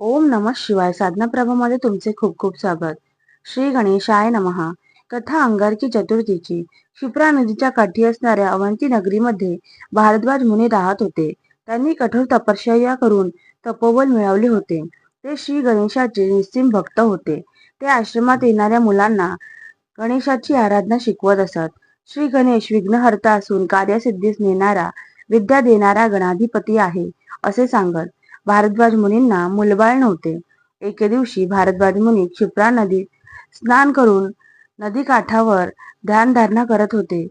ओम नम शिवाय साधना प्रभामध्ये तुमचे खूप खूप स्वागत. श्री गणेशाय नमहा कथा अंगारकी चतुर्थीची. क्षिप्रा नदीच्या काठी असणाऱ्या अवंती नगरीमध्ये भारद्वाज मुनी राहत होते. त्यांनी कठोर तपश्चर्या करून तपोबल मिळवले होते. ते श्री गणेशाचे निस्सिम भक्त होते. ते आश्रमात येणाऱ्या मुलांना गणेशाची आराधना शिकवत असत. श्री गणेश विघ्नहर्ता असून कार्यसिद्धीस नेणारा विद्या देणारा गणाधिपती आहे असे सांगत. भारद्वाज मुनींना मुलबाळ नव्हते. एके दिवशी भारद्वाज मुनी क्षिप्रा नदीत स्नान करून नदी काठावर ध्यानधारणा करत होते.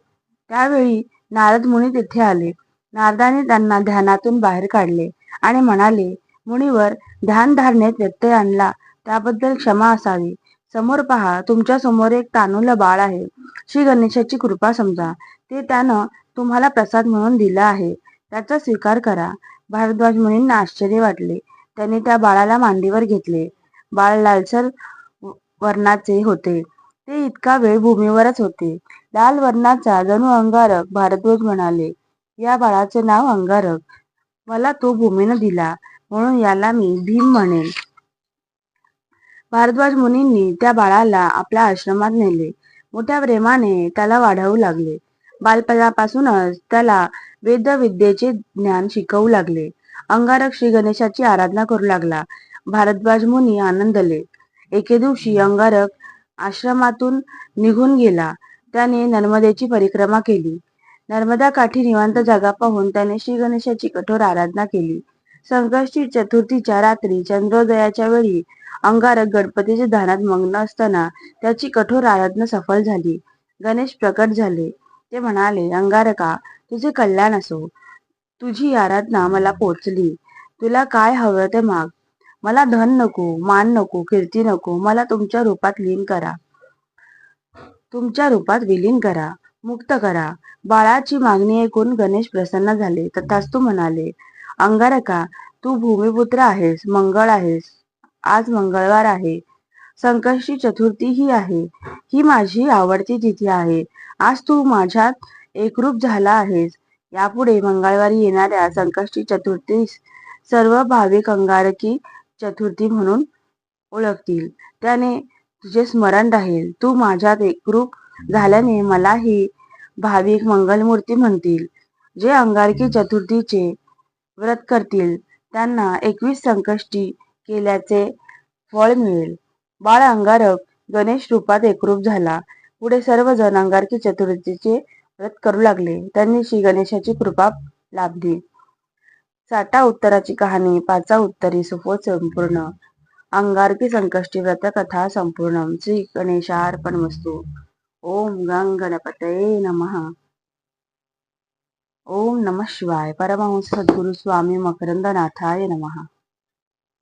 त्यावेळी नारद मुनी तिथे आले. नारदाने त्यांना ध्यानातून बाहेर काढले आणि म्हणाले मुनीवर ध्यानधारणेत व्यत्यय आणला त्याबद्दल क्षमा असावी. समोर पहा तुमच्यासमोर एक तानुल बाळ आहे. श्री गणेशाची कृपा समजा. ते त्यानं तुम्हाला प्रसाद म्हणून दिला आहे. त्याचा स्वीकार करा. भारद्वाज मुनींना आश्चर्य वाटले. त्यांनी त्या बाळाला मांडीवर घेतले. बाळ लालसर वर्णाचे होते. ते इतका वेळ भूमीवरच होते. लाल वर्णाचा जणू अंगारक भारद्वाज म्हणाले या बाळाचे नाव अंगारक. मला तो भूमीनं दिला. म्हणून याला मी भीम म्हणेन. भारद्वाज मुनींनी त्या बाळाला आपल्या आश्रमात नेले. मोठ्या प्रेमाने त्याला वाढवू लागले. बालपणापासूनच त्याला वेदविद्येचे ज्ञान शिकवू लागले. अंगारक श्री गणेशाची आराधना करू लागला. भारद्वाज मुनी आनंदले. एके दिवशी अंगारक आश्रमातून निघून गेला. त्याने नर्मदेची परिक्रमा केली. नर्मदा काठी निवांत जागा पाहून त्याने श्री गणेशाची कठोर आराधना केली. संकष्टी चतुर्थीच्या रात्री चंद्रोदयाच्या वेळी अंगारक गणपतीच्या ध्यानात मग्न असताना त्याची कठोर आराधना सफल झाली. गणेश प्रकट झाले. ते म्हणाले अंगारका तुझे कल्याण असो तुझी आराधना मला पोचली. तुला काय हवं ते माग. मला धन नको मान नको कीर्ती नको. मला तुमच्या रूपात लीन करा. तुमच्या रूपात विलीन करा मुक्त करा. बाळाची मागणी ऐकून गणेश प्रसन्न झाले. तथाच तू म्हणाले अंगारका तू भूमिपुत्र आहेस मंगळ आहेस. आज मंगळवार आहे. संकष्टी चतुर्थी ही आहे. ही माझी आवडती तिथी आहे. आज तू माझ्यात एकरूप झाला आहेस. यापुढे मंगळवारी येणाऱ्या संकष्टी चतुर्थीस सर्व भाविक अंगारकी चतुर्थी म्हणून ओळखतील. त्याने तुझे स्मरण राहील. तू माझ्यात एकरूप झाल्याने मलाही भाविक मंगलमूर्ती म्हणतील. जे अंगारकी चतुर्थीचे व्रत करतील त्यांना एकवीस संकष्टी केल्याचे फळ मिळेल. बाळ अंगारक गणेश रूपात एकरूप झाला. पुढे सर्वजण अंगारकी चतुर्थीचे व्रत करू लागले. त्यांनी श्री गणेशाची कृपा लाभली. साठा उत्तराची कहाणी पाचा उत्तरी सुफोत संपूर्ण. अंगारकी संकष्टी व्रत कथा संपूर्ण. श्री गणेशार्पण वस्तू. ओम गंग गणपतये नमः. ओम नम शिवाय. परमहंस सद्गुरु स्वामी मकरंदनाथाय नमः.